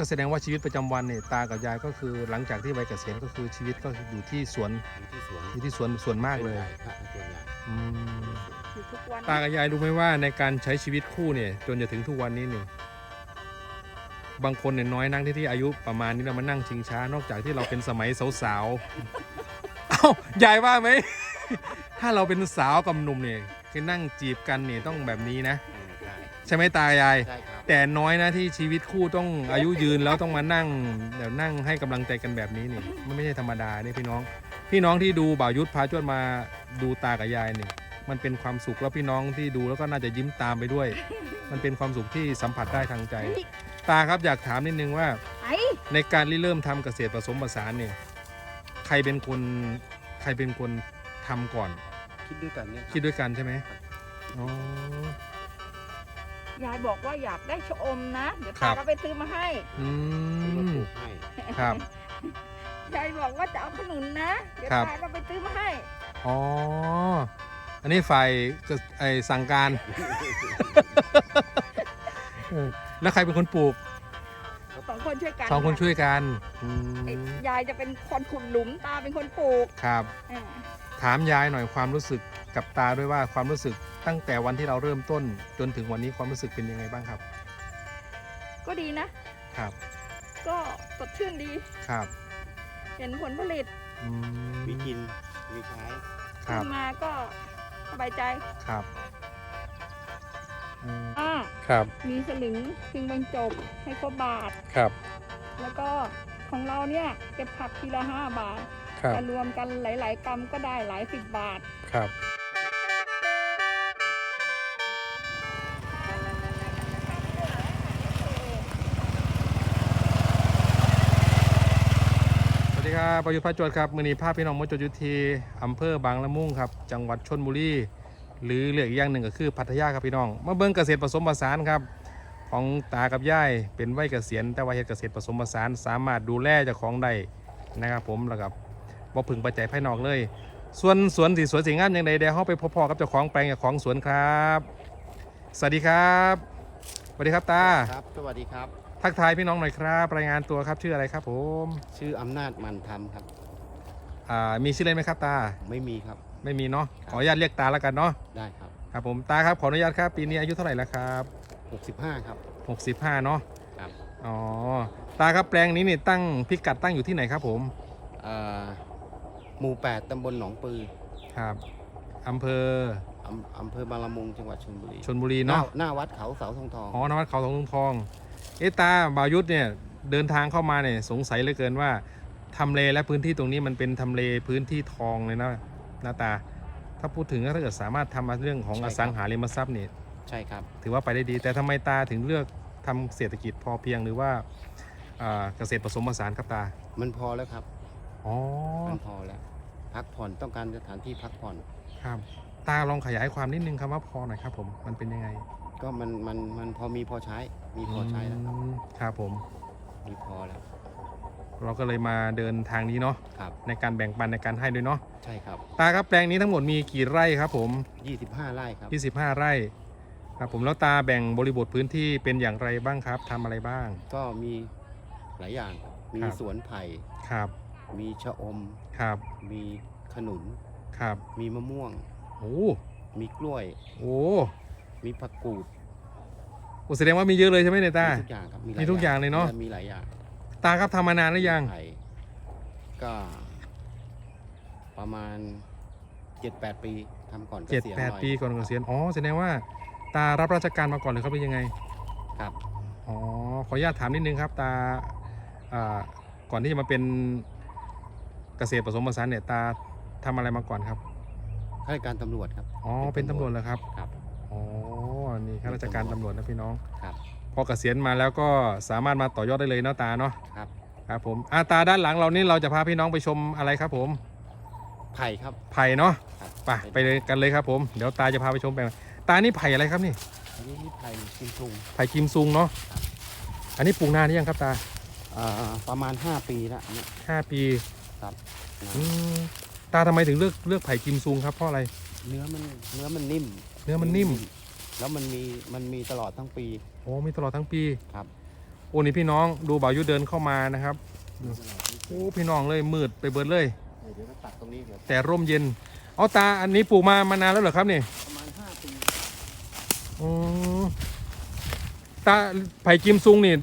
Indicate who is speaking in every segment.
Speaker 1: ก็แสดงว่าชีวิตประจำวันเนี่ยตากับยายก็คือหลังจากที่วัยเกษียณก็คือชีวิตก็อยู่ที่สวน
Speaker 2: อยู่ที่สวน
Speaker 1: อยู่ที่สวนส่วนมากเลย
Speaker 2: ส่วนใหญ่ครับส่วนใหญ่
Speaker 1: อืม
Speaker 3: อยู่ทุกวัน
Speaker 1: ตากับยายรู้ไหมว่าในการใช้ชีวิตคู่เนี่ยจนจะถึงทุกวันนี้เนี่ยบางคนเนี่ยน้อยนั่งที่ที่อายุประมาณนี้เรามานั่งชิงช้านอกจากที่เราเป็นสมัยสาวๆเอ้ายายว่าไหม ถ้าเราเป็นสาวกับหนุ่มเนี่ยคือนั่งจีบกันเนี่ยต้องแบบนี้นะ
Speaker 2: เออ ใช่
Speaker 1: ใช่ไหมตายาย
Speaker 2: ใช่ครับ
Speaker 1: แต่น้อยนะที่ชีวิตคู่ต้องอายุยืนแล้วต้องมานั่งเดี๋ยวนั่งให้กำลังใจกันแบบนี้นี่มันไม่ใช่ธรรมดาเนี่ยพี่น้อง พี่น้องที่ดูบ่าวยุทธพาจวดมาดูตากับยายนี่มันเป็นความสุขแล้วพี่น้องที่ดูแล้วก็น่าจะยิ้มตามไปด้วย มันเป็นความสุขที่สัมผัสได้ทางใจ ตาครับอยากถามนิดนึงว่า
Speaker 3: ไอ้
Speaker 1: ในการริเริ่มทำเกษตรผสมผสานเนี่ยใครเป็นคนใครเป็นคนทำก่อน
Speaker 2: คิดด้วยกันเนี่ยรับ
Speaker 1: คิดด้วยกันใช่ไหมอ๋อ
Speaker 3: ยายบอกว่าอยากได้ชะอมนะ เดี๋ยว
Speaker 1: ครั
Speaker 3: ตา
Speaker 1: บ
Speaker 3: ก็ไปซื้อมาให้
Speaker 1: อื
Speaker 2: ผมก็
Speaker 1: ม
Speaker 2: ปลูกให้
Speaker 1: ครับ
Speaker 3: ยายบอกว่าจะเอาขนุนนะ เดี๋ยว
Speaker 1: ครับ
Speaker 3: ตาก็ไปซื้อมาให้
Speaker 1: อ๋อ อันนี้ฝ่ายก็ไอสั่งการ เออแล้วใครเป็นคนปลูก
Speaker 3: สองคนช่วยกัน
Speaker 1: สองคนช่วยกันอื
Speaker 3: ไอ้
Speaker 1: ม
Speaker 3: ยายจะเป็นคนขุดหลุมตาเป็นคนปลูก
Speaker 1: ครับ
Speaker 3: อ่า
Speaker 1: ถามยายหน่อยความรู้สึกกับตาด้วยว่าความรู้สึกตั้งแต่วันที่เราเริ่มต้น จนถึงวันนี้ความรู้สึกเป็นยังไงบ้างครับ
Speaker 3: ก็ดีนะ
Speaker 1: ครับ
Speaker 3: ก็สดชื่นดี
Speaker 1: ครับ
Speaker 3: เห็นผลผลิต
Speaker 1: อื
Speaker 2: มีกิน มีใช้
Speaker 1: ครับ
Speaker 3: ขึ้นมาก็สบายใจ
Speaker 1: ครับอืม
Speaker 3: อ่า
Speaker 1: ครับ
Speaker 3: มีสลึงพึงบรรจบให้ครบบาท
Speaker 1: ครับ
Speaker 3: แล้วก็ของเราเนี่ยเก็บผักทีละห้าบาท
Speaker 1: ครับ
Speaker 3: แต่รวมกันหลาย ๆกรัมก็ได้หลายสิบบาท
Speaker 1: ครับ สวัสดีครับประยุทธ์พระจวดครับมือนีภาพพี่น้องมดจดยุทธีอำเภอบางละมุงครับ จังหวัดชนบุรี หรือเรียกอีกอย่างหนึ่งก็คือพัทยาครับพี่น้อง มาเบิ่งเกษตรผสมผสานครับ ของตากับยายเป็นวัยเกษียณแต่ว่าเฮ็ดเกษตรผสมผสานสามารถดูแลเจ้าของได้นะครับผมแล้วกับ บ่พึงปัจจัยภายนอกเลย ส่วนสวนสีสวยสีงามอย่างใดเดี๋ยวเราไปพบพอกับเจ้าของแปลงเจ้าของสวนครับ สวัสดีครับสวัสดีครับตา
Speaker 2: ครับ สวัสดีครับ
Speaker 1: ทักทายพี่น้องหน่อยครับ รายงานตัวครับชื่ออะไรครับผม
Speaker 2: ชื่ออำนาจมันทำครับ
Speaker 1: อ่า มีชื่อเล่นไหมครับตา
Speaker 2: ไม่มีครับ
Speaker 1: ไม่มีเนาะ
Speaker 2: ครับ
Speaker 1: ขออนุญาตเรียกตาแล้วกันเนาะ
Speaker 2: ได้ครับ
Speaker 1: ครับผมตาครับขออนุญาตครับ ปีนี้อายุเท่าไหร่แล้วครับ
Speaker 2: 65 ครับ
Speaker 1: 65 เนาะ
Speaker 2: ครับ
Speaker 1: อ๋อ ตาครับแปลงนี้นี่ตั้งพิกัดตั้งอยู่ที่ไหนครับผม
Speaker 2: เอ่อ หมู่ 8 ตำบลหนองปือ
Speaker 1: ครับอำเภอ
Speaker 2: อำอำเภอบางละมุงจังหวัดชลบุรี
Speaker 1: ชนบุรี
Speaker 2: หน้า
Speaker 1: เนาะ
Speaker 2: หน้าวัดเขาเสาทองทอง
Speaker 1: อ๋อนวัดเขาทองลุงทอง เอะตาบายุทธเนี่ยเดินทางเข้ามาเนี่ยสงสัยเหลือเกินว่าทำเลและพื้นที่ตรงนี้มันเป็นทำเลพื้นที่ทองเลยนะหน้าตา ถ้าพูดถึงถ้าเกิดสามารถทำมาเรื่องของอสังหาริมทรัพย์เนี่ย
Speaker 2: ใช่ครับ
Speaker 1: ถือว่าไปได้ดี แต่ทำไมตาถึงเลือกทำเศรษฐกิจพอเพียงหรือว่าอ่าเกษตรผสมผสานครับตา
Speaker 2: มันพอแล้วครับ
Speaker 1: อ๋อ
Speaker 2: มันพอแล้ว พักผ่อนต้องการสถานที่พักผ่อน
Speaker 1: ครับ ตาลองขยายความนิดนึงคำว่าพอหน่อยครับผมมันเป็นยังไง
Speaker 2: ก็มันมันมันพอมีพอใช้ มีพอใช้แล้วครับ
Speaker 1: อืมครับผม
Speaker 2: มีพอแล้ว
Speaker 1: เราก็เลยมาเดินทางนี้เนาะ
Speaker 2: ครับ
Speaker 1: ในการแบ่งปันในการให้ด้วยเนาะ
Speaker 2: ใช่ครับ
Speaker 1: ตาครับแปลงนี้ทั้งหมดมีกี่ไร่ครับผม
Speaker 2: 25 ไร่ครับ
Speaker 1: 25 ไร่ครับผมแล้วตาแบ่งบริบทพื้นที่เป็นอย่างไรบ้างครับทำอะไรบ้าง
Speaker 2: ก็มีหลายอย่างครับมี
Speaker 1: ครับ
Speaker 2: สวนไผ่
Speaker 1: ครับ
Speaker 2: มีชะอม
Speaker 1: ครับ
Speaker 2: มีขนุน
Speaker 1: ครับ
Speaker 2: มีมะม่วง
Speaker 1: โอ้
Speaker 2: มีกล้วย
Speaker 1: โอ้
Speaker 2: มีผักกูด
Speaker 1: โอ้แสดงว่ามีเยอะเลยใช่ไหมเนี่ยตา
Speaker 2: มีทุกอย่างครับ
Speaker 1: มีทุกอย่างเลยเนอะ
Speaker 2: มีหลายอย่าง
Speaker 1: ตาครับทำมานานหรือยัง
Speaker 2: ไผ่ก็ ประมาณ7-8ปีทำก่อนเก
Speaker 1: เจ็ด
Speaker 2: ษียณ
Speaker 1: แปด
Speaker 2: หน่อย
Speaker 1: ปีก่อนเกษียณ อ๋อแสดงว่าตารับราชการมาก่อนหรือเขาเป็นยังไง
Speaker 2: ครับ
Speaker 1: อ๋อ ขออนุญาตถามนิดนึงครับ ตาอ่าก่อนที่จะมาเป็น เกษตรผสมผสานเนี่ยตาทำอะไรมาก่อนครับ
Speaker 2: ข้าราชการตำรวจครับ
Speaker 1: อ๋อ เป็นตำรวจเหรอครับ
Speaker 2: ครับ
Speaker 1: อ๋อ นี่ข้าราชการตำรวจนะพี่น้อง
Speaker 2: ครับ
Speaker 1: พอเกษียณมาแล้วก็สามารถมาต่อยอดได้เลยเนาะตาเนาะ
Speaker 2: ครับ
Speaker 1: ครับผมอาตาด้านหลังเรานี่เราจะพาพี่น้องไปชมอะไรครับผม
Speaker 2: ไผ่ครับ
Speaker 1: ไผ่เนาะ
Speaker 2: ครับ
Speaker 1: ไปไปเลยกันเลยครับผม เดี๋ยวตาจะพาไปชมแปลงตานี่ไผ่อะไรครับนี่
Speaker 2: อันนี้ไผ่กิมซุง
Speaker 1: ไผ่กิมซุงเนาะ อันนี้ปลูกนานหรือยังครับตา
Speaker 2: อ่าประมาณ 5 ปีแล้วอันเนี้ย
Speaker 1: ห้าปี
Speaker 2: ครับนะ
Speaker 1: อืมตาทำไมถึงเลือกเลือกไผ่กิมซุงครับเพราะอะไร
Speaker 2: เนื้อมันเนื้อมันนิ่ม
Speaker 1: เนื้อมันนิ่ม
Speaker 2: แล้วมันมีมันมีตลอดทั้งปี
Speaker 1: โอ้มีตลอดทั้งปี
Speaker 2: ครับ
Speaker 1: โอ้นี่พี่น้องดูบ่าวยุเดินเข้ามานะครับ โอ้พี่น้องเลยมืดไปเบิดเลย
Speaker 2: เดี๋ยวเราตัดตรงนี้เดี๋ยว
Speaker 1: แต่ร่มเย็น เอาตาอันนี้ปลูกมามานานแล้วเหรอครับนี่
Speaker 2: ประมาณห้าปี
Speaker 1: อืมตาไผ่กิมซุงนี่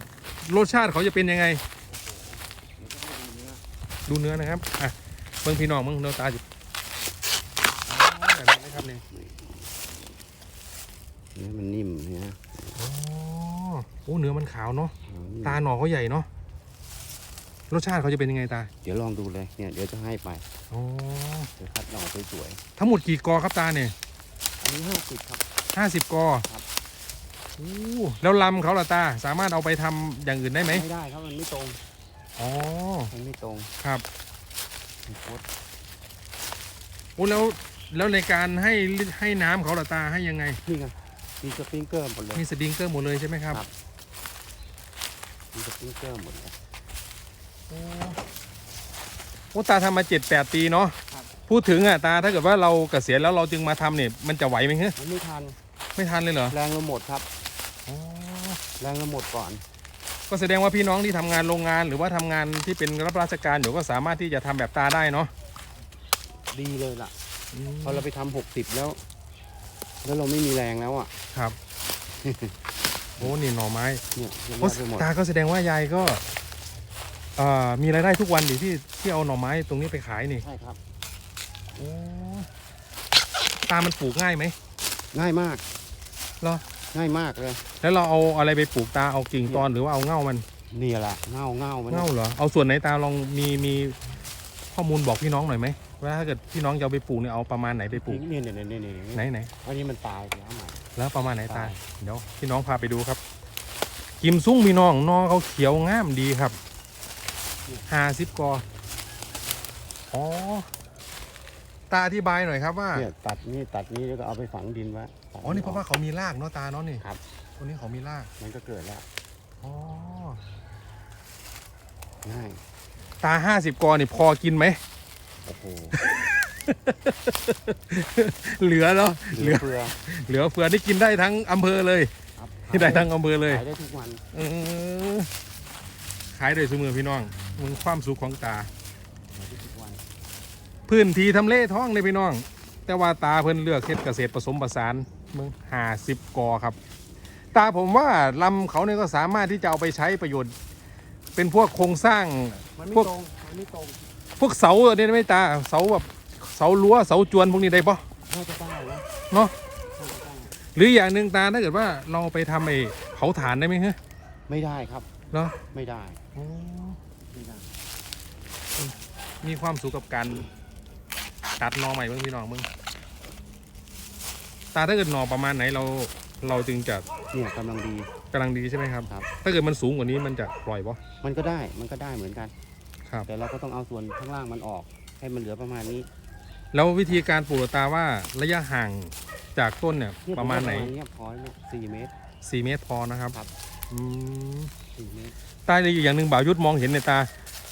Speaker 1: รสชาติเขาจะเป็นยังไง
Speaker 2: เดี๋ยวก็ให้ดูเนื้อ
Speaker 1: ดูเนื้อนะครับอะเบิ่งพี่น้องเบิ่งเนื้อตาจิอ๋อแบบนี้นะครับนี่
Speaker 2: เนื้อมันนิ่มเนี่ย
Speaker 1: อ๋อโอ้เนื้อมันขาวเนาะ
Speaker 2: อ๋อนิ่ม
Speaker 1: ตาหน่อเขาใหญ่เนาะรสชาติเขาจะเป็นยังไงตา
Speaker 2: เดี๋ยวลองดูเลยเนี่ยเดี๋ยวจะให้ไป
Speaker 1: อ๋อ
Speaker 2: เดี๋ยวคัดหน่อสวย
Speaker 1: ทั้งหมดกี่กอครับตาเนี่ย
Speaker 2: ๆอันนี้ห้าสิบครับ
Speaker 1: ห้าสิบกอ
Speaker 2: ครับ
Speaker 1: โอ้แล้วลำเขาล่ะตาสามารถเอาไปทำอย่างอื่นได้ไหม
Speaker 2: ไม่ได้ครับมันไม่ตรง
Speaker 1: อ๋อ
Speaker 2: มันไม่ตรง
Speaker 1: ครับ
Speaker 2: มันโคตร
Speaker 1: โอ้แล้วแล้วในการให้ให้น้ำเขาล่ะตาให้ยังไง
Speaker 2: นี่ไงมีสปริงเกอร์หมดเลย
Speaker 1: มีสดิงเกอร์หมดเลยใช่ไหมครับ
Speaker 2: ครับ มีสปริงเกอร์หมดเลย
Speaker 1: โอ้โอ้ตาทำมาเจ็ดแปดปีเนาะ
Speaker 2: ครับ
Speaker 1: พูดถึงอะตาถ้าเกิดว่าเราเกษียณแล้วเราจึงมาทำเนี่ยมันจะไหวไหมเฮ้ย
Speaker 2: มันไม่ทัน
Speaker 1: ไม่ทันเลยเหรอ
Speaker 2: แรงเราหมดครับ
Speaker 1: อ๋อ
Speaker 2: แรงเราหมดก่อน
Speaker 1: ก็แสดงว่าพี่น้องที่ทำงานโรงงาน หรือว่าทำงานที่เป็นรับราชการอยู่ก็สามารถที่จะทำแบบตาได้เนาะ
Speaker 2: ดีเลยล่ะ
Speaker 1: อืม
Speaker 2: พอเราไปทำหกสิบแล้ว แล้วเราไม่มีแรงแล้วอะ
Speaker 1: ครับ โอ้นี่หน่อไม้
Speaker 2: เนี่ยเยอะ
Speaker 1: โอ้
Speaker 2: แยะไปหมด
Speaker 1: ตาก็แสดงว่ายายก็เอ่อมีรายได้ทุกวันดิที่ที่เอาหน่อไม้ตรงนี้ไปขายนี่
Speaker 2: ใช่ครับ
Speaker 1: โอ้ตามันปลูกง่ายไหม
Speaker 2: ง่ายมาก
Speaker 1: เหรอ
Speaker 2: ง่ายมากเลย
Speaker 1: แล้วเราเอาอะไรไปปลูกตาเอากิ่งตอนหรือว่าเอาเง่ามัน
Speaker 2: นี่แหละเง่าเง่ามัน
Speaker 1: เง่าเหรอเอาส่วนไหนตาลองมีมีข้อมูลบอกพี่น้องหน่อยไหมว่าถ้าเกิดพี่น้องจะเอาไปปลูกเนี่ยเอาประมาณไหนไปปลูก
Speaker 2: นี่เนี่ยเนี่ยเนี่ยเนี่ย
Speaker 1: ไหนไหน
Speaker 2: อันนี้มันตายแล้วใหม่
Speaker 1: แล้วประมาณไหนตา
Speaker 2: ตาย
Speaker 1: เดี๋ยวพี่น้องพาไปดูครับกิมซุ้งพี่น้องนอเขาเขียวงามดีครับห้าสิบกออ๋อตาอธิบายหน่อยครับว่า
Speaker 2: เนี่ยตัดนี่ตัดนี่แล้วก็เอาไปฝังดินไว้ตัด
Speaker 1: อ๋อ นี่เพราะว่าเขามีรากเนาะตาเนาะนี่
Speaker 2: ครับ
Speaker 1: ตัวนี้เขามีราก
Speaker 2: มันก็เกิดแล้ว
Speaker 1: อ๋อ
Speaker 2: ง่าย
Speaker 1: ตาห้าสิบกอนี่พอกินไหม
Speaker 2: โอ้โห
Speaker 1: เหลือเนาะ
Speaker 2: เหลือเฟือ
Speaker 1: เหลือเฟือนี่กินได้ทั้งอำเภอเลย
Speaker 2: ครับ
Speaker 1: ที่ได้ทั้งอำเภอเลย
Speaker 2: ขายได้ทุกวัน
Speaker 1: เออขายโดยสมือพี่น้อง มึงความสุขของตา
Speaker 2: ขายได้ทุกวัน
Speaker 1: พื้นที่ทำเลท้องเลยพี่น้อง แต่ว่าตาเพิ่นเลือกเฮ็ดเกษตรผสมผสาน มึงหาสิบกอครับ ตาผมว่าลำเขาเนี่ยก็สามารถที่จะเอาไปใช้ประโยชน์ เป็นพวกโครงสร้าง
Speaker 2: มันไม่
Speaker 1: พวก
Speaker 2: ตรงมันไม่ตรง
Speaker 1: พวกเสาเนี่ยไหม่ตาเสาแบบเสารั้วเสาจวนพวกนี้ได้ปะ
Speaker 2: น่าจะได้นะ
Speaker 1: เนาะ
Speaker 2: น่าจะได้
Speaker 1: หรืออย่างหนึ่งตาถ้าเกิดว่าเราไปทำไอ้เผาถ่านได้ไหมฮะ
Speaker 2: ไม่ได้ครับ
Speaker 1: เนาะ
Speaker 2: ไม่ได้ไม่ได้
Speaker 1: มีความสุขกับการตัดหนอใหม่เบิ่งพี่น้องมึง ตาถ้าเกิดหนอประมาณไหนเราเราจึงจะ
Speaker 2: เนี่ยกำลังดี
Speaker 1: กำลังดีใช่ไหมครับ
Speaker 2: ครับ
Speaker 1: ถ้าเกิดมันสูงกว่านี้มันจะปล่อยปะ
Speaker 2: มันก็ได้มันก็ได้เหมือนกัน
Speaker 1: ครับ
Speaker 2: แต่เราก็ต้องเอาส่วนข้างล่างมันออก ให้มันเหลือประมาณนี้
Speaker 1: แล้ววิธีการปลูกตาว่าระยะห่างจากต้นเนี่ย
Speaker 2: เนี่ย
Speaker 1: ประมาณไหน
Speaker 2: ผว่เนี้ยพอแล้วเนี่ยสี่เมตร
Speaker 1: 4เมตรพอนะครับ
Speaker 2: ครับ
Speaker 1: อืม
Speaker 2: สี่เมตร
Speaker 1: ตาอีกอย่างหนึ่งบ่าวยุทธมองเห็นในตา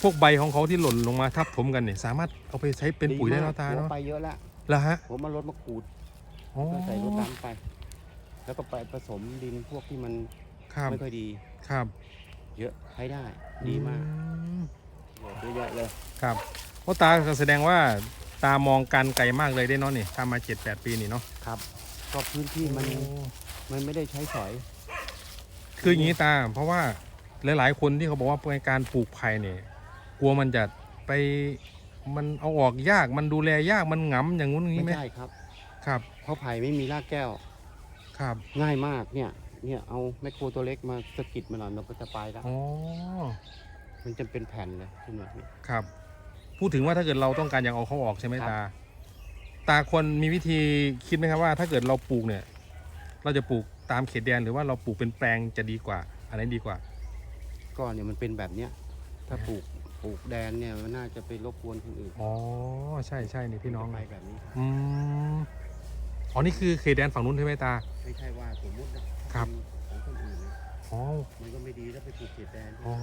Speaker 1: พวกใบของเขาที่หล่นลงมาทับถมกันเนี่ยสามารถเอาไปใช้เป็นปุ๋ยได้แล้วตา
Speaker 2: หัว
Speaker 1: เนาะ
Speaker 2: ไปเยอะแล้ว
Speaker 1: แล้วฮะ
Speaker 2: ผมมารถมาขูด
Speaker 1: อ๋อ
Speaker 2: ก็ใส่รถดำไป แล้วก็ไปผสมดินพวกที่มัน
Speaker 1: ครับ
Speaker 2: ไม่ค่อยดี
Speaker 1: ครับ
Speaker 2: เยอะใช้ได้ดีมาก
Speaker 1: อื
Speaker 2: เยอะแยะเลย
Speaker 1: ครับเพราะตาก็แสดงว่าตามองการไกลมากเลยได้เนาะนี่ทำมาเจ็ดแปดปีนี่เนาะ
Speaker 2: ครับ ก็พื้นที่มัน
Speaker 1: โอ้
Speaker 2: มันไม่ได้ใช้สอย
Speaker 1: คืออย่างนี้ตา เพราะว่าหลาย ๆ คนที่เขาบอกว่าในการปลูกไผ่เนี่ยกลัวมันจะไปมันเอาออกยากมันดูแลยากมันหงำอย่างงู้นอย่าง
Speaker 2: ไม่
Speaker 1: นี้ไหม
Speaker 2: ใช่ครับ
Speaker 1: ครับ
Speaker 2: เพราะไผ่ไม่มีรากแก้ว
Speaker 1: ครับ
Speaker 2: ง่ายมากเนี่ย เนี่ยเอาแมคโครตัวเล็กมาสะกิดมันหน่อยมันก็จะไปแล้ว
Speaker 1: อ๋อ
Speaker 2: มันจะเป็นแผ่นเลยขึ้นมาเนี่ย
Speaker 1: ครับ พูดถึงว่าถ้าเกิดเราต้องการอยากเอาเขาออกใช่ไหม
Speaker 2: ครับ
Speaker 1: ตา ตาควรมีวิธีคิดไหมครับว่า ถ้าเกิดเราปลูกเนี่ย เราจะปลูกตามเขตแดนหรือว่าเราปลูกเป็นแปลงจะดีกว่า อันไหนดีกว่า
Speaker 2: ก็เนี่ยมันเป็นแบบเนี้ย ถ้าปลูกปลูกแดนเนี่ยมันน่าจะไปรบกวนคนอื่น
Speaker 1: อ๋อ ใช่ใช่นี่พี่น้อง
Speaker 2: ไปแบบนี้ครับ
Speaker 1: อืม อ๋อนี่คือเขตแดนฝั่งนู้นใช่ไหมตา
Speaker 2: ไม่ใช่ว่าสมมตินะครับเป็นของคนอื่นนะ
Speaker 1: อ๋อ
Speaker 2: มันก็ไม่ดีถ้าไปปลูกเขตแดน
Speaker 1: อ๋อ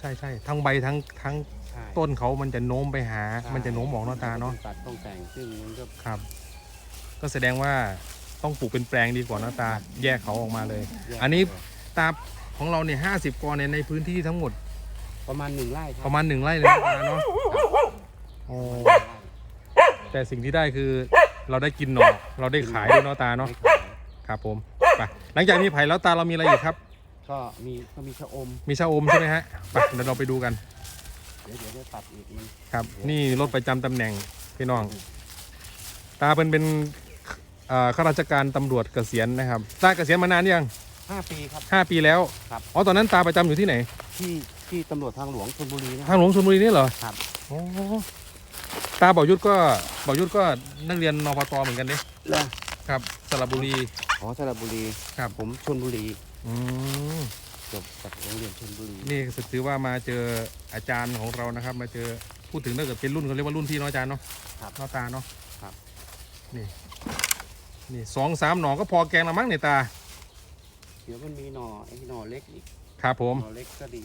Speaker 1: ใช่ใช่ทั้งใบทั้งทั้ง
Speaker 2: ใช่
Speaker 1: ต้นเขามันจะโน้มไปหา
Speaker 2: ใช่
Speaker 1: มันจะโน้มออกเนอะตาเนาะ
Speaker 2: ต้องตัดต้องแต่งซึ่งมันก็
Speaker 1: ครับ ก็แสดงว่าต้องปลูกเป็นแปลงดีกว่าเนอะตา แยกเขาออกมาเลย
Speaker 2: แยก
Speaker 1: อันนี้
Speaker 2: เลย
Speaker 1: ตาของเราเนี่ยห้าสิบกอเนี่ยในพื้นที่ทั้งหมด
Speaker 2: ประมาณหนึ่งไร่ค
Speaker 1: ป
Speaker 2: รับ
Speaker 1: ระมาณหนึ่งไร่เลยนะตาเนาะโอ้
Speaker 2: หนึ่งไร่
Speaker 1: แต่สิ่งที่ได้คือ เราได้กินหน่อเราได้ขายด้วยเนาะตาเนาะ
Speaker 2: ไม่ขาย
Speaker 1: ครับผมไปหลังจากมีไผ่แล้วตาเรามีอะไรอีกครับ
Speaker 2: ก็มีก็มีชะอม
Speaker 1: มีชาอมใช่ไหมฮะไปเดี๋ยวเราไปดูกัน
Speaker 2: เดี๋ยวเดี๋ยวจะตัดอีกมัน
Speaker 1: ครับ นี่รถประจำตำแหน่งพี่น้อง ตาเป็นเป็นเอ่อข้าราชการตำรวจเกษียณนะครับ ตาเกษียณมานานยัง
Speaker 2: ห้าปีครับ
Speaker 1: ห้าปีแล้ว
Speaker 2: ครับ
Speaker 1: อ๋อตอนนั้นตาประจำอยู่ที่ไหน
Speaker 2: ที่ที่ตำรวจทางหลวงชลบุรีนะ
Speaker 1: ทางหลวงชลบุรีนี่เหรอ
Speaker 2: ครับ
Speaker 1: อ๋อ ตาบอกยุทธก็บอกยุทธก็นักเรียนนปตเหมือนกันเนี่ย
Speaker 2: เลย
Speaker 1: ครับสระบุรี
Speaker 2: อ๋อสระบุรี
Speaker 1: ครับ
Speaker 2: ผมชลบุรี
Speaker 1: อืม
Speaker 2: จบจากโรงเรียนชลบุรี
Speaker 1: นี่ถือว่ามาเจออาจารย์ของเรานะครับ มาเจอพูดถึงถ้าเกิดเป็นรุ่นเขาเรียกว่ารุ่นพี่เนาะอาจารย์เนาะ
Speaker 2: ครับ
Speaker 1: เนาะตาเนาะ
Speaker 2: ครับ
Speaker 1: นี่นี่สองสามหน่อก็พอแกงละมั้งเนี่ยตา
Speaker 2: เดี๋ยวมันมีหน่อไอ้หน่อเล็กอีก
Speaker 1: ครับผม
Speaker 2: หน่อเล็กก็ดี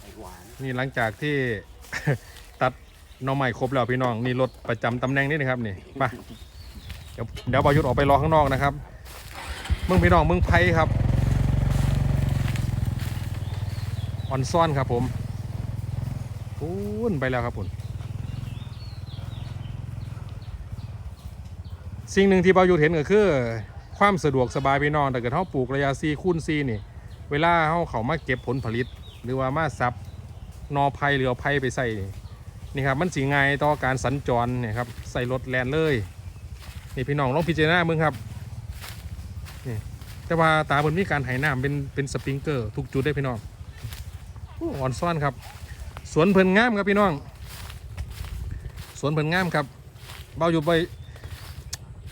Speaker 2: ไอ้หวาน
Speaker 1: นี่หลังจากที่ตัดห น่องใหม่ครบแล้วพี่น้องนี่รถประจำตำแหน่งนี่นะครับนี่ไปเดี๋ยวเดี๋ยวบอยุทธออกไปรอข้างนอกนะครับมืองพี่น้องมืองไผ่ครับออนซ่อนครับผมปูนไปแล้วครับผมสิ่งหนึ่งที่บอยุทธเห็นก็คือ ความสะดวกสบายพี่น้องแต่เกิดเขาปลูกระยะซีคูณซีนี่ เวลาเขาเขามาเก็บผลผลิต หรือว่ามาซับนอไผ่หรือเอาไผ่ไปใส่ นี่ครับมันสีง่ายต่อการสัญจรเนี่ยครับใส่รถแลนเลยนี่พี่น้องลองพิจารณาเบิ่งครับนี่แต่ว่าตาบนมีการไหน้ำเป็นเป็นสปริงเกอร์ทุกจุดได้พี่น้องอ่อนซ่อนครับสวนเพลินงามครับพี่น้อง สวนเพลินงามครับเบาอยู่ไป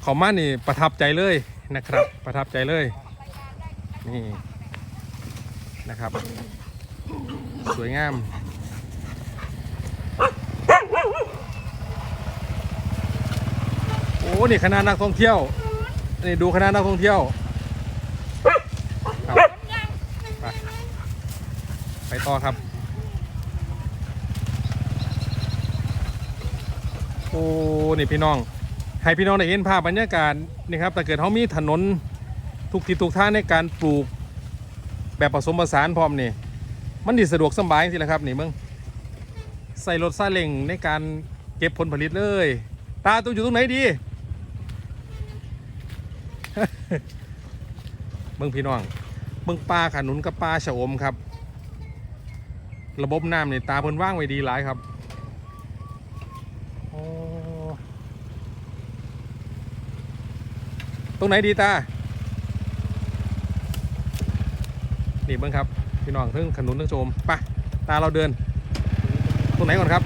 Speaker 1: เขามานี่ประทับใจเลยนะครับ ประทับใจเลยนี่นะครับ สวยงาม อ้นี่คณะนักท่องเที่ยวนี่ดูคณะนักท่องเที่ยวไปไปต่อครับ โอ้นี่พี่น้อง ให้พี่น้องได้เห็นภาพบรรยากาศนี่ครับแต่เกิดเขามีถนนทุกทิศทุกทางในการปลูกแบบผสมผสานพร้อมนี่มันดีสะดวกสบายสิละครับนี่มึงใส่รถซาเล้งในการเก็บผลผลิตเลย ตาตัวอยู่ตรงไหนดี เมืองพี่น้องเมืองปลาขนุนกับปลาชะอมครับ ระบบน้ำนี่ตาเพิ่นว่างไว้ดีหลายครับโอ้ตรงไหนดีตา นี่เบิ้องครับ พี่น้องเพิ่งขนุนเพิ่งโจมไปตาเราเดิน ตรงไหนก่อนครับ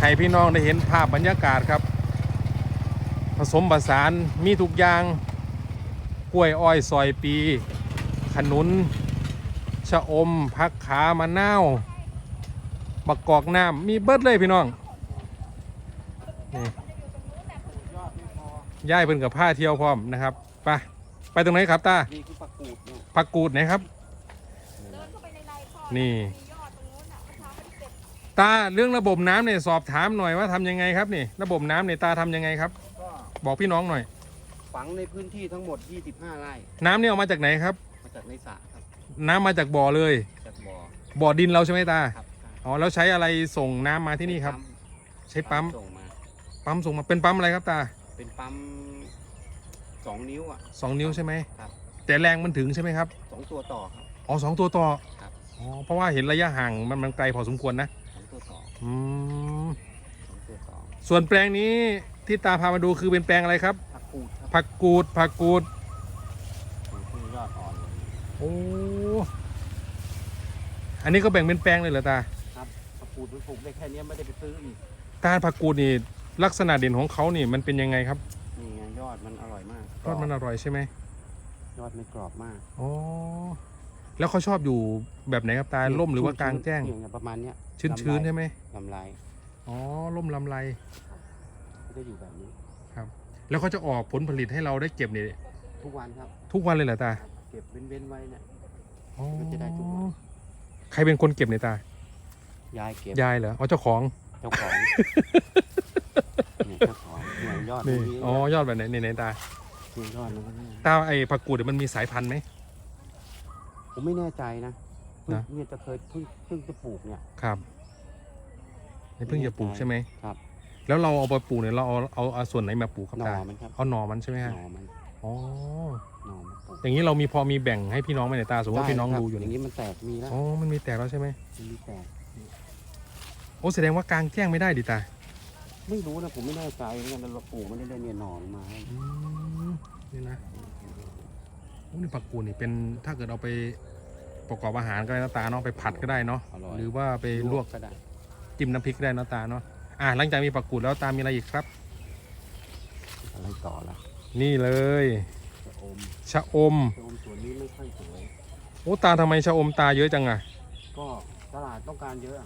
Speaker 1: ให้พี่น้องได้เห็นภาพบรรยากาศครับ ผสมผสานมีทุกอย่างกล้วยอ้อยซอยปี ขนุน ชะอมผักขามะนาวบักกอกน้ำมีเบิดเลยพี่น้องนี่ย่ายเพิ่นกับผ้าเที่ยวพร้อมนะครับไปไปตรงไหนครับตา
Speaker 2: นี่คือปักกูดเนี่ย
Speaker 1: ผักกูดไหนครับนี่ตาเรื่องระบบน้ำเนี่ยสอบถามหน่อยว่าทำยังไงครับนี่ ระบบน้ำเนี่ยตาทำยังไงครับ
Speaker 2: ก็
Speaker 1: บอกพี่น้องหน่อย
Speaker 2: ฝังในพื้นที่ทั้งหมด 25 ไร่
Speaker 1: น้ำเนี่ยออกมาจากไหนครับ
Speaker 2: มาจากในสระครับ
Speaker 1: น้ำมาจากบ่อเลย
Speaker 2: จากบ่อ
Speaker 1: บ่อดินเราใช่ไหมตา
Speaker 2: ครับ
Speaker 1: อ๋อแล้วใช้อะไรส่งน้ำมาที่นี่ครับ ใช้ปั๊ม
Speaker 2: ส่งมา
Speaker 1: ปั๊มส่งมาเป็นปั๊มอะไรครับตา
Speaker 2: เป็นปั๊มสองนิ้วอะ
Speaker 1: สองนิ้วใช่ไหม
Speaker 2: ครับ
Speaker 1: แต่แรงมันถึงใช่ไหมครับ
Speaker 2: สองตัวต่อครับ
Speaker 1: อ๋อสองตัวต่อ
Speaker 2: ครับ
Speaker 1: อ๋อเพราะว่าเห็นระยะห่างมันมันไกลพอสมควรนะ
Speaker 2: สองตัวต่อ
Speaker 1: อืม
Speaker 2: สองตัวต่อ
Speaker 1: ส่วนแปลงนี้ ที่ตาพามาดูคือเป็นแปลงอะไรครับ
Speaker 2: ผักกูดครับ
Speaker 1: ผักกูดผักกูด
Speaker 2: ดูที่ยอดอ่อนเลย
Speaker 1: โอ้อันนี้ก็แบ่งเป็นแปลงเลยเหรอตา
Speaker 2: ครับผักกูดมันปลูกได้แค่เนี้ยไม่ได้ไปซื้ออีก
Speaker 1: ตาผักกูดนี่ลักษณะเด่นของเขานี่มันเป็นยังไงครับ
Speaker 2: นี่ไงยอดมันอร่อยมาก
Speaker 1: ยอดมันอร่อยใช่ไหม
Speaker 2: ยอดมันกรอบมาก
Speaker 1: อ๋อแล้วเขาชอบอยู่แบบไหนครับตาล่มหรือว่ากลางแจ้ง
Speaker 2: เนี่ยประมาณเนี้ย
Speaker 1: ชื้นๆใช่ไหม
Speaker 2: ลำไร
Speaker 1: อ๋อล่มลำไร
Speaker 2: ก็ จะอยู่แบบนี้
Speaker 1: แล้วเขาจะออกผลผลิตให้เราได้เก็บนี่
Speaker 2: ทุกวันครับ
Speaker 1: ทุกวันเลยเหรอตา
Speaker 2: เก็บเว้นๆไว้เนี่ย
Speaker 1: อ๋อ
Speaker 2: มันจะได้ทุกวัน
Speaker 1: ใครเป็นคนเก็บเนี่ยตา
Speaker 2: ยายเก็บ
Speaker 1: ยายเหรออ๋อเจ้าของ
Speaker 2: เจ้าของเนี่ยเจ้าของเนี่ยยอด
Speaker 1: นี่
Speaker 2: มันมี
Speaker 1: อ๋อยอดแบบไหนนี่ไหนตา
Speaker 2: เนี่ยยอดมันก็เนี่ย
Speaker 1: ตาไอ้ผักกูดเนี่ยมันมีสายพันธุ์ไหม
Speaker 2: ผมไม่แน่ใจนะเพิ่ง
Speaker 1: นะ
Speaker 2: เนี่ยจะเคยเพิ่งเพิ่งจะปลูกเนี่ย
Speaker 1: ครับนี่เพิ่งจะปลูกใช่ไหม
Speaker 2: ครับ
Speaker 1: แล้วเราเอาไปปลูกเนี่ยเราเอาเอาเอาส่วนไหนมาปลูกครับ
Speaker 2: หน่อ
Speaker 1: ตา
Speaker 2: มันครับ
Speaker 1: เอาหน่อมันใช่ไหม
Speaker 2: ห
Speaker 1: ฮะ
Speaker 2: น่อมัน
Speaker 1: อ๋อ
Speaker 2: หน่อมันปลูก
Speaker 1: อย่างนี้เรามีพอมีแบ่งให้พี่น้องไหมเนี่ยตาสมมติว่าพี่น้อง
Speaker 2: ได้ครับ
Speaker 1: ดูอยู่
Speaker 2: อ
Speaker 1: เนี่ย
Speaker 2: ย่างนี้มันแตกมีแล้ว
Speaker 1: อ๋อมันมีแตกแล้วใช่ไหม
Speaker 2: มันมีแตก
Speaker 1: โอ้แสดงว่ากลางแจ้งไม่ได้ดิตา
Speaker 2: ไม่รู้นะผมไม่แน่ใจเหมือนกันเราปลูกมันได้เนี่ยหน่อมันมาให้
Speaker 1: อืมนี่นะโอ้นี่ผักกูดนี่เป็นถ้าเกิดเอาไปประกอบอาหารก็ได้นะตาเนาะไปผัดก็ได้เนาะ
Speaker 2: อร่อย
Speaker 1: หรือว่าไปลวก
Speaker 2: ก็ได้
Speaker 1: จิ้มน้ำพริกได้นะตาเนาะ อะหลังจากมีผักกูดแล้วตามีอะไรอีกครับ
Speaker 2: อะไรต่อละ
Speaker 1: นี่เลย
Speaker 2: จะอม
Speaker 1: ชะอม
Speaker 2: จะอมสวนนี้ไม่ค่อยสวย
Speaker 1: โอ้ตาทำไมชะอมตาเยอะจังอะ
Speaker 2: ก็ตลาดต้องการเยอะ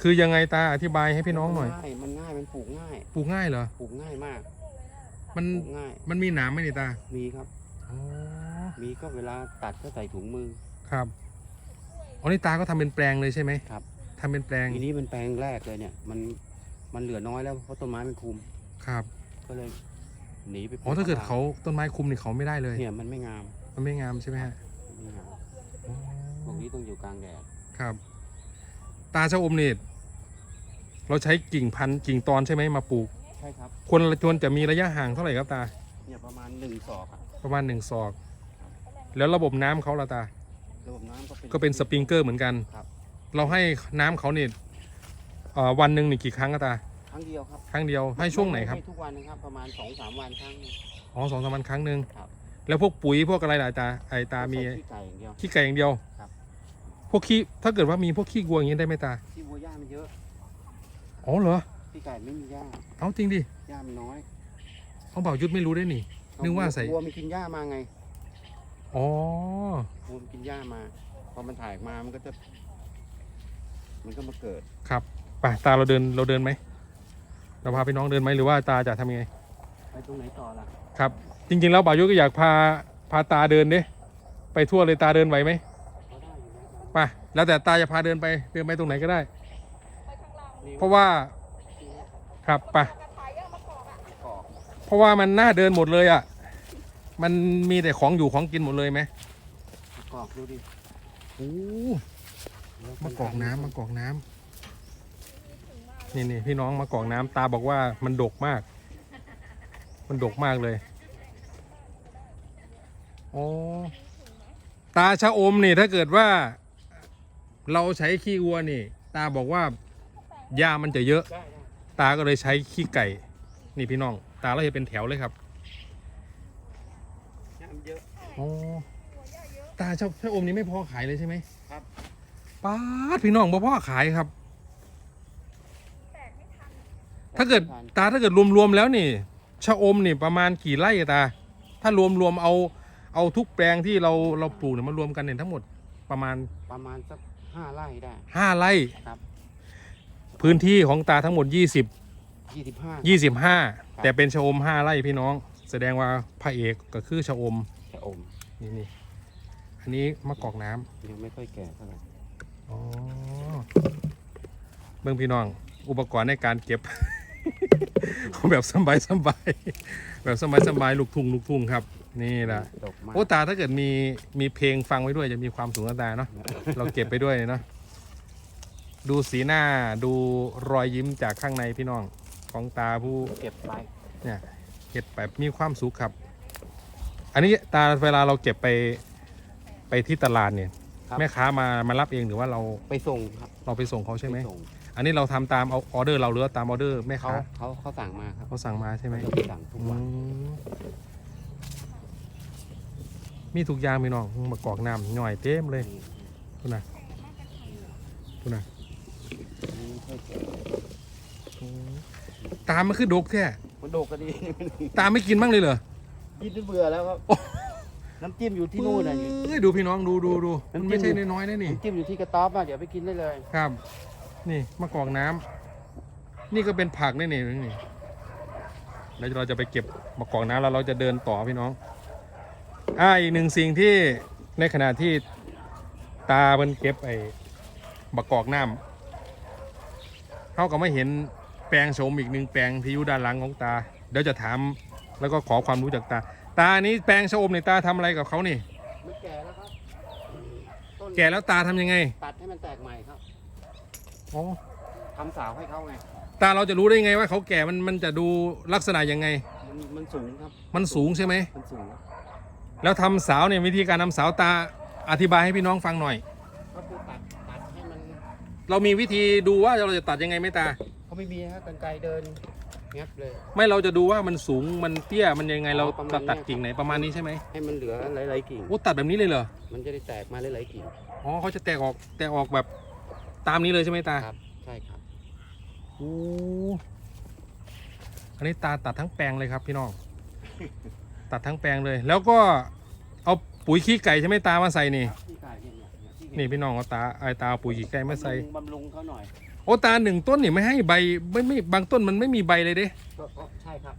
Speaker 1: คือยังไงตาอธิบายให้พี่น้องหน่อย
Speaker 2: ง่ายมันง่ายมันปลูกง่าย
Speaker 1: ปลูกง่ายเหรอ
Speaker 2: ปลูกง่ายมาก
Speaker 1: มัน
Speaker 2: ปลูกง่าย
Speaker 1: มันมีหนามไหมนี่ตา
Speaker 2: มีครับ
Speaker 1: อ๋อ
Speaker 2: มีก็เวลาตัดก็ใส่ถุงมือ
Speaker 1: ครับอ๋อนี่ตาก็ทำเป็นแปลงเลยใช่ไหม
Speaker 2: ครับ
Speaker 1: ทำเป็นแปลง
Speaker 2: ทีนี้มันแปลงแรกเลยเนี่ย มัน มันเหลือน้อยแล้วเพราะต้นไม้มันคุม
Speaker 1: ครับ
Speaker 2: ก็เลยหนีไปปลู
Speaker 1: อ๋อถ้าเกิด
Speaker 2: ข้ง
Speaker 1: เขาต้นไม้คุมนี่เขาไม่ได้เลย
Speaker 2: เนี่ยมันไม่งาม
Speaker 1: มันไม่งามใช่ไหมฮะ
Speaker 2: ไม่งาม
Speaker 1: อ๋อ
Speaker 2: พวกนี้ต้องอยู่กลางแดด
Speaker 1: ครับ ตาชะอมนี่เราใช้กิ่งพันธุ์กิ่งตอนใช่ไหมมาปลูก
Speaker 2: ใช่ครับ
Speaker 1: ควรจวนจะมีระยะห่างเท่าไหร่ครับตา
Speaker 2: เนี่ยประมาณหนึ่งศอกอะ
Speaker 1: ประมาณหนึ่งศอก แล้วระบบน้ำเขาละตา
Speaker 2: ระบบน้ำก็เป็น
Speaker 1: ก็เป็นสปริงเกอร์เหมือนกัน
Speaker 2: ครับ
Speaker 1: เราให้น้ำเขาเนี่ย เอ่อวันหนึ่งนี่กี่ครั้งก็ตา
Speaker 2: ครั้งเดียวครับ
Speaker 1: ครั้งเดียวให้ช่วงไหนครับ
Speaker 2: ม่ทุกวันนะครับประมาณสองสามวันครั้งหนึ่ง
Speaker 1: อ๋อสองสามวันครั้งหนึ่ง
Speaker 2: ครับ
Speaker 1: แล้วพวกปุ๋ยพวกอะไรล่ะตาไอตามี
Speaker 2: ใส่ขี้ไก่อย่างเดียว
Speaker 1: ขี้ไก่อย่างเดียว
Speaker 2: ครับ
Speaker 1: พวกขี้ถ้าเกิดว่ามีพวกขี้วัวอย่างนี้ได้ไหมตา
Speaker 2: ที่วัวหญ้ามันเยอะ
Speaker 1: อ๋อเหรอ
Speaker 2: ขี้ไก่ไม่มีหญ้า
Speaker 1: เอาจริงดิ
Speaker 2: หญ้ามันน้อย
Speaker 1: เอาเบายุดไม่รู้ได้นี่ นึกว่าใส่
Speaker 2: วัวมันกินหญ้ามาไง
Speaker 1: อ๋อ
Speaker 2: วัวมันกินหญ้ามาพอมันถ่ายออกมามันก็จะ มันก็มาเกิด
Speaker 1: ครับ ไปตาเราเดินเราเดินไหมเราพาพี่น้องเดินไหมหรือว่าตาจะทำยังไง
Speaker 2: ไปตรงไหนต่อล่ะ
Speaker 1: ครับ จริง ๆ แล้วบ่าวยุทธก็อยากพาพาตาเดินดิไปทั่วเลยตาเดินไหวไหม
Speaker 2: ก็ได้อยู่นะ
Speaker 1: ไปแล้วแต่ตาจะพาเดินไปเดินไปตรงไหนก็ได้
Speaker 3: ไปข้างล่าง
Speaker 2: นี่
Speaker 1: เพราะว่า
Speaker 2: ที่เนี่ย
Speaker 1: ครับไป
Speaker 3: กระถายเอามากรอกอะ
Speaker 2: กอก
Speaker 1: เพราะว่ามันน่าเดินหมดเลยอะ มันมีแต่ของอยู่ของกินหมดเลยไหม
Speaker 2: กอกดูดิ
Speaker 1: โอ้มากอกน้ำมากอกน้ำ นี่นี่พี่น้องมากอกน้ำตาบอกว่ามันดกมาก มันดกมากเลยโอ้ตาชะอมนี่ถ้าเกิดว่า เราใช้ขี้วัวนี่ ตาบอกว่าหญ้ามันจะเยอะ
Speaker 2: ได้ได้
Speaker 1: ตาก็เลยใช้ขี้ไก่ นี่พี่น้อง ตาเราจะเป็นแถวเลยครับ
Speaker 2: หญ้ามันเยอะ
Speaker 1: โอ้ตาชอบชะอมนี้ไม่พอขายเลยใช่ไหม
Speaker 2: ครับ
Speaker 1: ป้าดพี่น้องบ่พอขายครับ
Speaker 3: แตกไม่ทัน
Speaker 1: ถ้าเกิดตาถ้าเกิดรวมๆแล้วนี่ชะอมนี่ประมาณกี่ไร่อะตา ถ้ารวมๆเอาเอาทุกแปลงที่เราเราปลูกเนี่ยมารวมกันเนี่ยทั้งหมดประมาณ
Speaker 2: ประมาณสักห้าไร่ได้
Speaker 1: 5ไร่
Speaker 2: ครับ
Speaker 1: พื้นที่ของตาทั้งหมด20
Speaker 2: ยี่สิบห้า
Speaker 1: 25แต่เป็นชะอม5ไร่พี่น้อง แสดงว่าพระเอกก็คือชะอม
Speaker 2: จะอม
Speaker 1: นี่นี่อันนี้มะกอกน้ำ
Speaker 2: ยังไม่ค่อยแก่เท่าไหร่
Speaker 1: อ๋อเบิ่งพี่น้องอุปกรณ์ในการเก็บ แบบสบายสบายๆแบบสบายสบายๆลูกทุ่งลูกทุ่งครับ นี่แหละ
Speaker 2: ดกมาก
Speaker 1: โอ้ตาถ้าเกิดมีมีเพลงฟังไว้ด้วยจะมีความสูงตาเนาะเราเก็บไปด้วยเนาะดูสีหน้าดูรอยยิ้มจากข้างในพี่น้องของตาผู้
Speaker 2: เก็บไป
Speaker 1: เนี่ยเก็บแบบมีความสุขครับ อันนี้ตาเวลาเราเก็บไปไปที่ตลาดเนี่ย
Speaker 2: ครับ
Speaker 1: แม่ค้ามามารับเองหรือว่าเรา
Speaker 2: ไปส่งครับ
Speaker 1: เราไปส่งเขาใช่ไหม
Speaker 2: ปส่ง
Speaker 1: อันนี้เราทำตามเอาออเดอร์เราหรือว่าตามออเดอร์แม่
Speaker 2: เขา
Speaker 1: ค้า
Speaker 2: เขาเขาสั่งมาครับ
Speaker 1: เขาสั่งมาใช่ไหม
Speaker 2: เขาจะสั่งทุกวัน
Speaker 1: อืมมีทุกอย่างพี่น้องมากรอกน้ำหน่อยเต็มเลยคุณน่ะคุณน่ะ
Speaker 2: นี่ไม่ค่อยแก่
Speaker 1: อืมตามมันคือดกแท้
Speaker 2: มันโดกก็ดี
Speaker 1: ตามไม่กินบ้างเลยเหรอ
Speaker 2: กินจนเบื่อแล้วครับน้ำจิ้มอยู่ที่นู่นนะอยู่
Speaker 1: เอ้ยดูพี่น้องดูดูดูมันไม่ใช่
Speaker 2: น้ำจิ้ม
Speaker 1: น้อยๆนะนี่
Speaker 2: น้ำจิ้มอยู่ที่กระต๊อบอะเดี๋ยวไปกินได้เลย
Speaker 1: ครับ นี่มะกอกน้ำนี่ก็เป็นผักนี่นี่นี่แล้วเราจะไปเก็บมะกอกน้ำแล้วเราจะเดินต่อพี่น้อง อ่าอีกหนึ่งสิ่งที่ในขณะที่ตามันเก็บไอ้มะกอกน้ำเขาก็ไม่เห็นแปลงโฉมอีกหนึ่งแปลงที่อยู่ด้านหลังของตา เดี๋ยวจะถามแล้วก็ขอความรู้จากตา ตานี้แปลงชะอมในตาทำอะไรกับเขานี่
Speaker 2: มันแก่แล้วครับ
Speaker 1: แก่แล้วตาทำยังไง
Speaker 2: ตัดให้มันแตกใหม่ครับ
Speaker 1: อ๋อ
Speaker 2: ทำสาวให้เขาไง
Speaker 1: ตาเราจะรู้ได้ไงว่าเขาแก่มันมันจะดูลักษณะยังไง
Speaker 2: มันมันสูงครับ
Speaker 1: มันสูงใช่ไหม
Speaker 2: มันสูง
Speaker 1: แล้วทำสาวเนี่ยวิธีการทำสาวตาอธิบายให้พี่น้องฟังหน่อย
Speaker 2: ก็คือตัดตัดให้มัน
Speaker 1: เรามีวิธีดูว่าเราจะตัดยังไงไหมตา
Speaker 2: เขาไม่มีครับกันไกรเดินงับเลย
Speaker 1: ไม่เราจะดูว่ามันสูงมันเตี้ยมันยังไงเรา
Speaker 2: ประมาณ
Speaker 1: ตัดตัด
Speaker 2: เนี้ย
Speaker 1: กิ่งไหนประมาณนี้ใช่ไหม
Speaker 2: ให้มันเหลือหลายๆกิ่ง
Speaker 1: โอ้ตัดแบบนี้เลยเหรอ
Speaker 2: มันจะได้แตกมาหลายๆกิ่ง
Speaker 1: อ๋อเขาจะแตกออกแตกออกแบบ ตามนี้เลยใช่ไหมตา
Speaker 2: ครับ ใช่ครับ
Speaker 1: โอ้อันนี้ตาตัดทั้งแปลงเลยครับพี่น้อง ตัดทั้งแปลงเลย แล้วก็เอาปุ๋ยขี้ไก่ใช่ไหมตามาใส่นี่
Speaker 2: ที่กายเนี่ยเนี่ยที่เห็
Speaker 1: นี่พี่น้องเอาตาไอตาเอาปุ๋ยขี้ไก่มาใส่
Speaker 2: บำรุงเขาหน่อย
Speaker 1: โอ้ตาหนึ่งต้นนี่ไม่ให้ใบไม่ไม่บางต้นมันไม่มีใบเลยเด้
Speaker 2: ก็ก็ใช่ครับ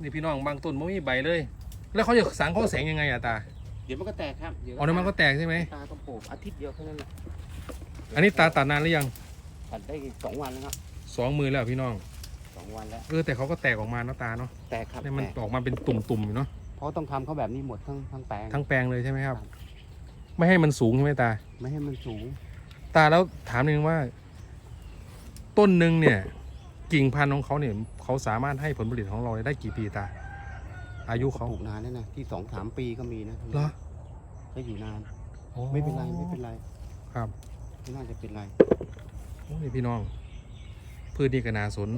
Speaker 1: นี่พี่น้องบางต้นไม่มีใบเลย แล้วเขาจะสังเขาแสงยังไงอะตา
Speaker 2: เดี๋ยวมันก็แตกครับเดี๋ยว
Speaker 1: อ๋อเดี๋ยวมันก็แตกใช่ไหม
Speaker 2: ตาต้องปลูกอาทิตย์เดียวแค่นั้นแหละ
Speaker 1: อันนี้ตาตัดนานหรือยัง
Speaker 2: ตัดได้สองวันแล้วครับ
Speaker 1: สองมือแล้วพี่น้อง
Speaker 2: สองวันแล้ว
Speaker 1: เออแต่เขาก็แตกออกมาเนาะตาเนาะ
Speaker 2: แตกครับ
Speaker 1: เนี่ยมัน
Speaker 2: แตก
Speaker 1: ออกมาเป็นตุ่มๆอยู่เนาะ
Speaker 2: เพราะต้องทำเขาแบบนี้หมดทั้งทั้งแปลง
Speaker 1: ทั้งแปลงเลยใช่ไหมครับ
Speaker 2: ครับ
Speaker 1: ไม่ให้มันสูงใช่ไหมตา
Speaker 2: ไม่ให้มันสูง
Speaker 1: ตาแล้วถามนิดนึงว่า ต้นหนึ่งเนี่ย กิ่งพันธุ์ของเขาเนี่ยเขาสามารถให้ผลผลิตของเราได้กี่ปีตา อายุเขา
Speaker 2: ปลูกนานแล้วนะที่สองสามปีก็มีนะ
Speaker 1: เหรอ
Speaker 2: ก็อยู่นาน
Speaker 1: อ๋อ
Speaker 2: ไม่เป็นไรไม่เป็นไร
Speaker 1: ครับ
Speaker 2: ไม่น่าจะเป็นไร
Speaker 1: โอ้นี่พี่น้อง พืชนี่ก็นาสน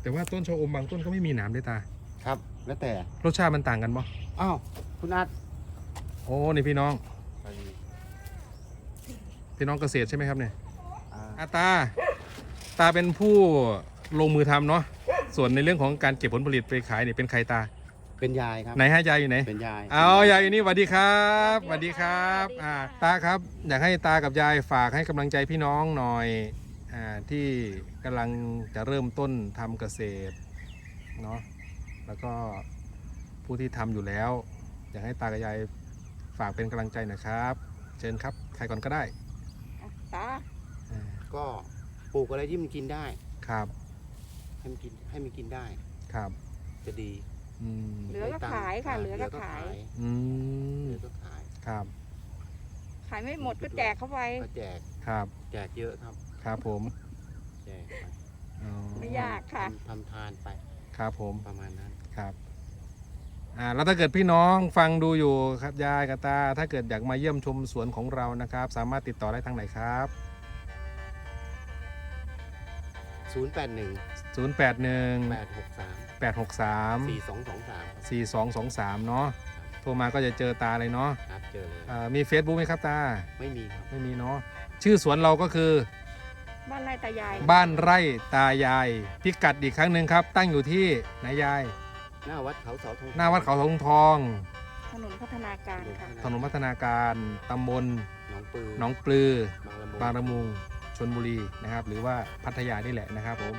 Speaker 1: แต่ว่าต้นชะอมบางต้นก็ไม่มีหนามด้วยตา
Speaker 2: ครับ แล้วแต่
Speaker 1: รสชาติมันต่างกันปะ
Speaker 2: อ้าวคุณอาร์ต
Speaker 1: โอ้นี่พี่น้องพี่น้องเกษตรใช่ไหมครับเนี่ย
Speaker 2: อ่า
Speaker 1: อาตา ตาเป็นผู้ลงมือทำเนาะ ส่วนในเรื่องของการเก็บผลผลิตไปขายเนี่ยเป็นใครตา
Speaker 2: เป็นยายครับ
Speaker 1: ไหนให้ยายอยู่ไหน
Speaker 2: เป็นยาย
Speaker 1: เอายายอยู่นี่สวัสดีครับสวัสดีครับอ่าตาครับ อยากให้ตากับยายฝากให้กำลังใจพี่น้องหน่อยอ่าที่กำลังจะเริ่มต้นทำเกษตรเนาะแล้วก็ผู้ที่ทำอยู่แล้ว อยากให้ตากับยายฝากเป็นกำลังใจหนะครับ เชิญครับใครก่อนก็ได้
Speaker 3: ตา
Speaker 1: อ่า
Speaker 2: ก็ปลูกอะไรที่มันกินได้
Speaker 1: ครับ
Speaker 2: ให้มันกินให้มันกินได้
Speaker 1: ครับ
Speaker 2: จะดี
Speaker 1: อืม
Speaker 3: เหลือก็
Speaker 2: ได้ตัง
Speaker 3: ขายค่ะ เหลือก็
Speaker 2: ก็
Speaker 3: ขาย
Speaker 1: อืม
Speaker 2: เหลือก็ขาย
Speaker 1: ครับ
Speaker 3: ขายไม่หมดก็แจกเข้าไป
Speaker 2: ก็แจก
Speaker 1: ครับ
Speaker 2: แจกเยอะครับ
Speaker 1: ครับผม
Speaker 2: แจกไป
Speaker 1: อ๋อ
Speaker 3: ไม่ยากค่ะ
Speaker 2: ทำทำทานไป
Speaker 1: ครับผม
Speaker 2: ประมาณนั้น
Speaker 1: ครับอ่าแล้วถ้าเกิดพี่น้องฟังดูอยู่ครับยายกับตา ถ้าเกิดอยากมาเยี่ยมชมสวนของเรานะครับ สามารถติดต่อได้ทางไหนครับ
Speaker 2: 081
Speaker 1: 081
Speaker 2: 863
Speaker 1: 863
Speaker 2: 4223
Speaker 1: 4223เนาะโทรมาก็จะเจอตาเลยเนาะ
Speaker 2: ครับเจอเลย
Speaker 1: อ่ามี Facebook ไหมครับตา
Speaker 2: ไม่มีครับ
Speaker 1: ไม่มีเนาะชื่อสวนเราก็คือ
Speaker 3: บ้านไร่ตายาย
Speaker 1: บ้านไร่ตายาย พิกัดอีกครั้งหนึ่งครับ ตั้งอยู่ที่ไหนยาย
Speaker 2: หน้าวัดเขาเสาธง
Speaker 1: หน้าวัดเขาทองทอง
Speaker 3: ถนนพัฒนาการค่ะ
Speaker 1: ถนนพัฒนาการตำบล
Speaker 2: หนองปือ
Speaker 1: หนองปลือ
Speaker 2: บางละมุง
Speaker 1: บางละมุงชนบุรีนะครับ หรือว่าพัทยานี่แหละนะครับผม